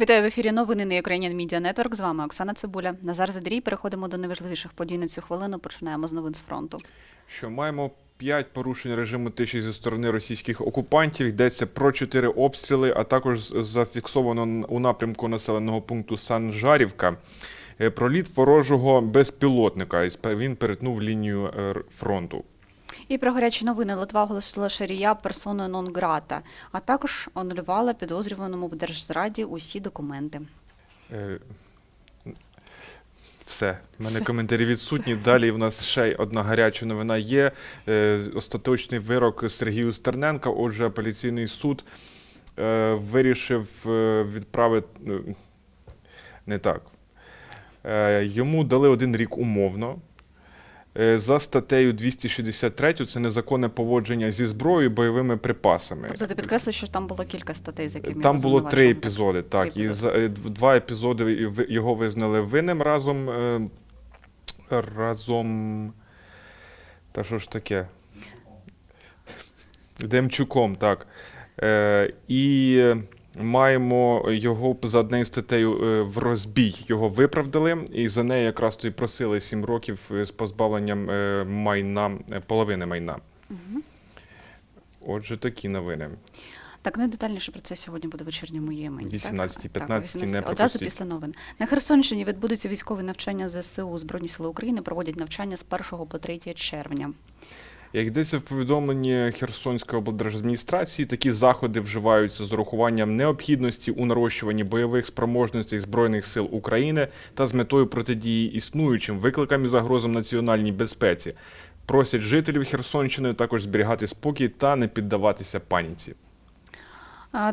Вітаю в ефірі новини на Ukrainian Media Network. З вами Оксана Цибуля. Назар Задрій. Переходимо до найважливіших подій на цю хвилину. Починаємо з новин з фронту. Що маємо п'ять порушень режиму тиші зі сторони російських окупантів. Йдеться про чотири обстріли, а також зафіксовано у напрямку населеного пункту Санжарівка. е, Проліт ворожого безпілотника. Він перетнув лінію е, фронту. І про гарячі новини Литва оголосила Шарія персоною нон грата, а також анулювала підозрюваному в держзраді усі документи. Е, Все, в мене Все. коментарі відсутні. Далі в нас ще й одна гаряча новина є. Е, Остаточний вирок Сергію Стерненка. Отже, апеляційний суд е, вирішив е, відправити е, не так. Е, Йому дали один рік умовно. Е, За статтею 263 це незаконне поводження зі зброєю, бойовими припасами. Тобто ти підкреслив, що там було кілька статей, з якими Там було три епізоди, так. Три І епізоди. за- е, два епізоди його визнали винним разом. е, Разом. Та що ж таке? Демчуком, так. Е, І маємо його за однією статтею е, в розбій. Його виправдали, і за неї якраз то й просили 7 років е, з позбавленням е, майна, половини майна. Отже, такі новини. Так, ну і детальніше про це сьогодні буде вечірньому ємені. 18:15 так? не 18. Одразу після новин. На Херсонщині відбудуться військові навчання ЗСУ. Збройні сили України проводять навчання з 1 по 3 червня. Як йдеться в повідомленні Херсонської облдержадміністрації, такі заходи вживаються з урахуванням необхідності у нарощуванні бойових спроможностей Збройних сил України та з метою протидії існуючим викликам і загрозам національній безпеці. Просять жителів Херсонщини також зберігати спокій та не піддаватися паніці.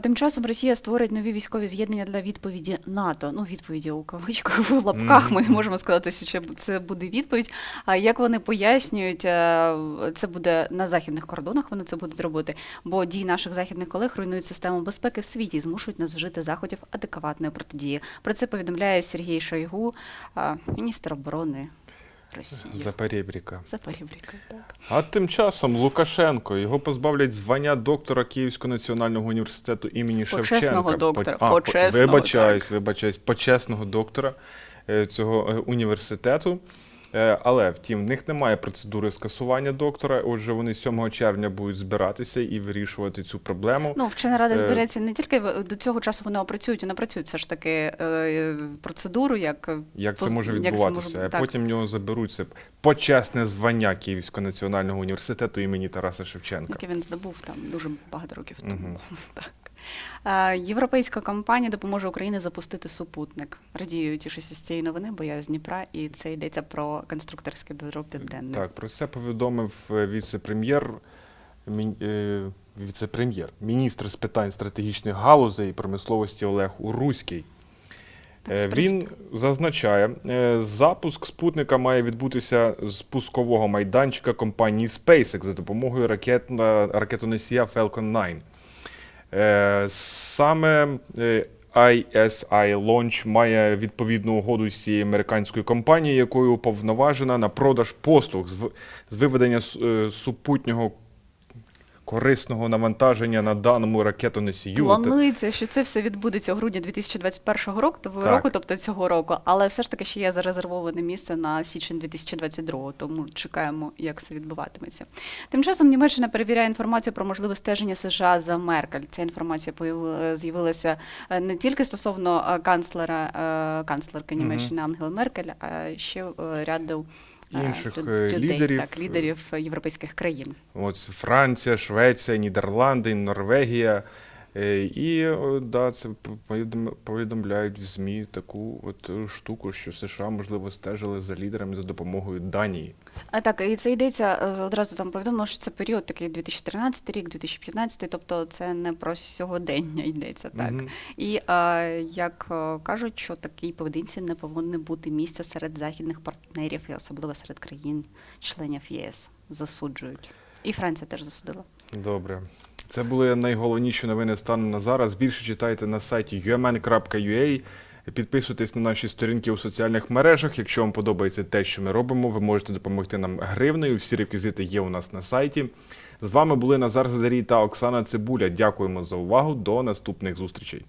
Тим часом Росія створить нові військові з'єднання для відповіді НАТО. Ну, відповіді у кавичках в лапках. Ми не можемо сказати, що це буде відповідь. А як вони пояснюють, е, це буде на західних кордонах. Вони це будуть робити, бо дії наших західних колег руйнують систему безпеки в світі і змушують нас вжити заходів адекватної протидії. Про це повідомляє Сергій Шойгу, міністр оборони Росії. За перебріка, так. А тим часом Лукашенко його позбавлять звання доктора Київського національного університету імені Почесного Шевченка. доктора, По- а, по- почесного, вибачаюсь, вибачаюсь, почесного доктора е, цього е, університету. Е, Але втім, в них немає процедури скасування доктора. Отже, вони 7 червня будуть збиратися і вирішувати цю проблему. Ну, вчена рада Е, збереться не тільки до цього часу вони опрацюють і напрацюють все ж таки е, процедуру, як Як це може як це відбуватися? може- а потім в нього заберуть це почесне звання Київського національного університету імені Тараса Шевченка. яке він здобув там дуже багато років тому. Мгм. Е, Європейська компанія допоможе Україні запустити супутник. Радію тішуся з цієї новини, бо я з Дніпра, і це йдеться про конструкторське бюро Південне. Так, про це повідомив е, віце-прем'єр, е, віце-прем'єр, міністр з питань стратегічних галузей і промисловості Олег Уруський. Він зазначає, запуск спутника має відбутися з пускового майданчика компанії SpaceX за допомогою ракетоносія Falcon 9. Е, Саме е, ISI Launch має відповідну угоду з цією американською компанією, якою уповноважена на продаж послуг з виведення е, супутнього корисного навантаження на даному ракетоносію. Планується, що це все відбудеться у грудні 2021 року, тобто року, тобто цього року, але все ж таки ще є зарезервоване місце на січень 2022, тому чекаємо, як це відбуватиметься. Тим часом Німеччина перевіряє інформацію про можливе стеження США за Меркель. Ця інформація з'явилася е, не тільки стосовно е, канцлера, е, канцлерки. Німеччини Ангели Меркель, а ще ряду Інших, е, людей, лідерів. так, лідерів е, європейських країн. От Франція, Швеція, Нідерланди, Норвегія. Е, І да, це повідом- повідомляють в ЗМІ таку от е, штуку, що США можливо стежили за лідерами за допомогою Данії. А так, і це йдеться е, одразу там повідомлено, що це період такий 2013 рік, 2015, тобто це не про сьогодення йдеться так. Мгм. І е, як кажуть, що такій поведінці не повинно бути місця серед західних партнерів і особливо серед країн-членів ЄС. Засуджують. І Франція теж засудила. Добре. Це були найголовніші новини станом на зараз. Більше читайте на сайті umn.ua. Підписуйтесь на наші сторінки у соціальних мережах. Якщо вам подобається те, що ми робимо, ви можете допомогти нам гривнею. Всі реквізити є у нас на сайті. З вами були Назар Зазарій та Оксана Цибуля. Дякуємо за увагу. До наступних зустрічей.